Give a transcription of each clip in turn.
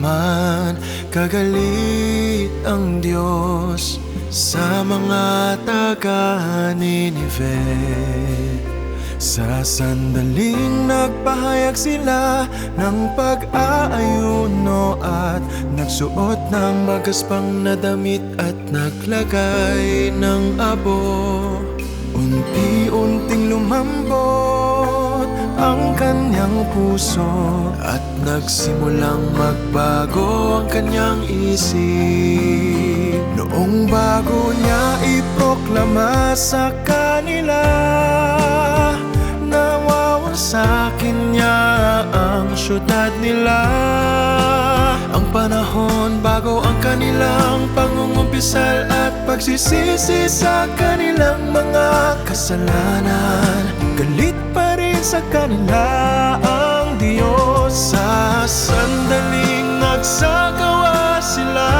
naman kagalit ang Diyos sa mga taga Ninive. Sa sandaling nagpahayag sila ng pag-aayuno at nagsuot ng magaspang na damit at naglagay ng abo. Unti-unting lumambot ang kanyang puso at nagsimulang magbago ang kanyang isip. Noong bago niya iproklama sa kanila Nawawasakin niya ang syudad nila Ang panahon bago ang kanilang pangungumpisal At pagsisisi sa kanilang mga kasalanan Galit pa sa kanila ang Diyos. Sa sandaling nagsagawa sila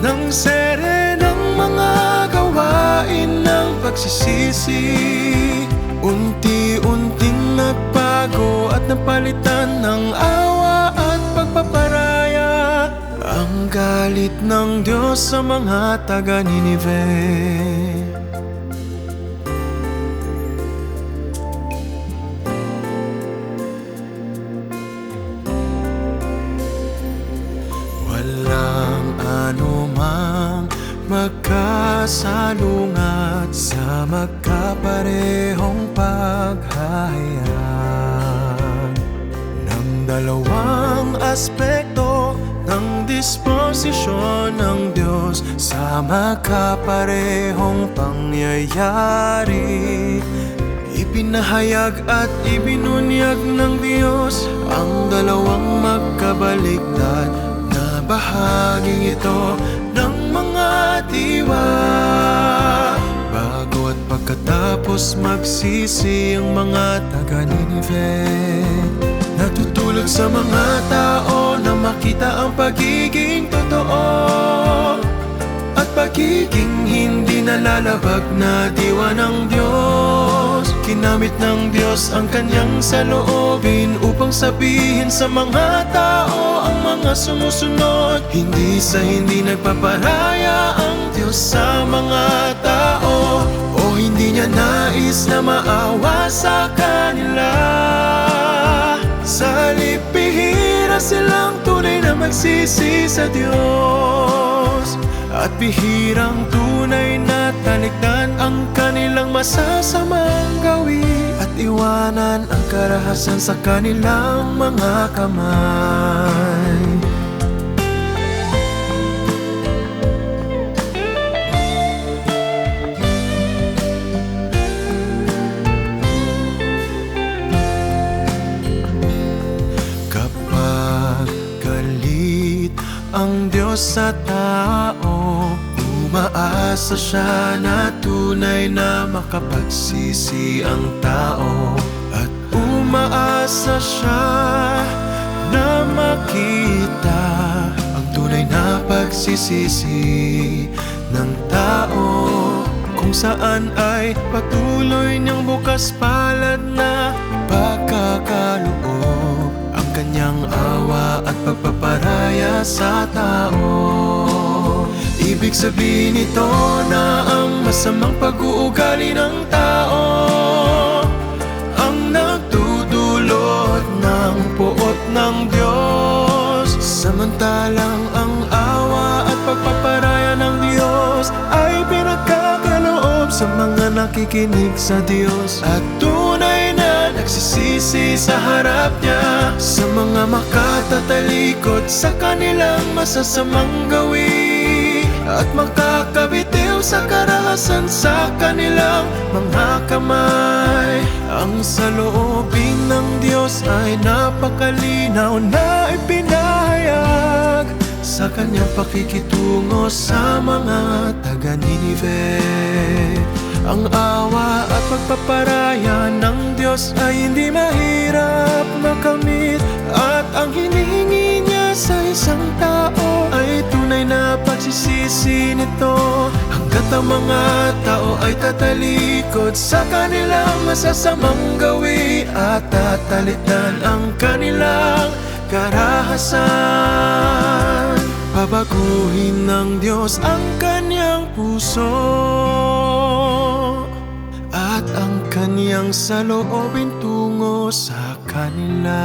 Ng sere ng mga gawain ng pagsisisi. Unti-unting nagbago at napalitan ng awa at pagpaparaya Ang galit ng Diyos sa mga taga Walang anumang magkasalungat sa magkaparehong paghahayag ng dalawang aspekto ng disposisyon ng Diyos sa magkaparehong pangyayari. Ipinahayag at ibinunyag ng Diyos ang dalawang magkabaligtad bahaging ito ng mga diwa. Bago at pagkatapos magsisi ang mga taga Ninive Natutulog sa mga tao na makita ang pagiging totoo pagiging hindi nalalabag na diwa ng Diyos. Kinamit ng Diyos ang kanyang saloobin Upang sabihin sa mga tao ang mga sumusunod. Hindi sa hindi nagpaparaya ang Diyos sa mga tao O hindi niya nais na maawa sa kanila. Sa halip bihira silang tunay na magsisi sa Diyos At bihirang tunay na talikdan ang kanilang masasamang gawi. At iwanan ang karahasan sa kanilang mga kamay. Ang Diyos sa tao Umaasa siya na tunay na makapagsisi ang tao. At umaasa siya na makita Ang tunay na pagsisisi ng tao. Kung saan ay patuloy niyang bukas palad na pagkakaloob Ang kanyang awa at pagpaparaya sa tao Ibig sabihin nito na ang masamang pag-uugali ng tao. Ang nagdudulot ng puot ng Diyos. Samantalang ang awa at pagpaparaya ng Diyos Ay pinagkakaloob sa mga nakikinig sa Diyos. At tunay na nagsisisi sa harap niya Sa mga makatatalikod sa kanilang masasamang gawin At makakabitiw sa karahasan sa kanilang mga kamay. Ang saloobin ng Diyos ay napakalinaw na ipinahayag Sa kanyang pakikitungo sa mga taga Ninive Ang awa at pagpaparaya ng Diyos ay hindi mahirap pagsisisi nito Hanggat ang mga tao ay tatalikod Sa kanilang masasamang gawi At tatalitan ang kanilang karahasan. Pabaguhin ng Diyos ang kanyang puso At ang kanyang saloobin tungo sa kanila.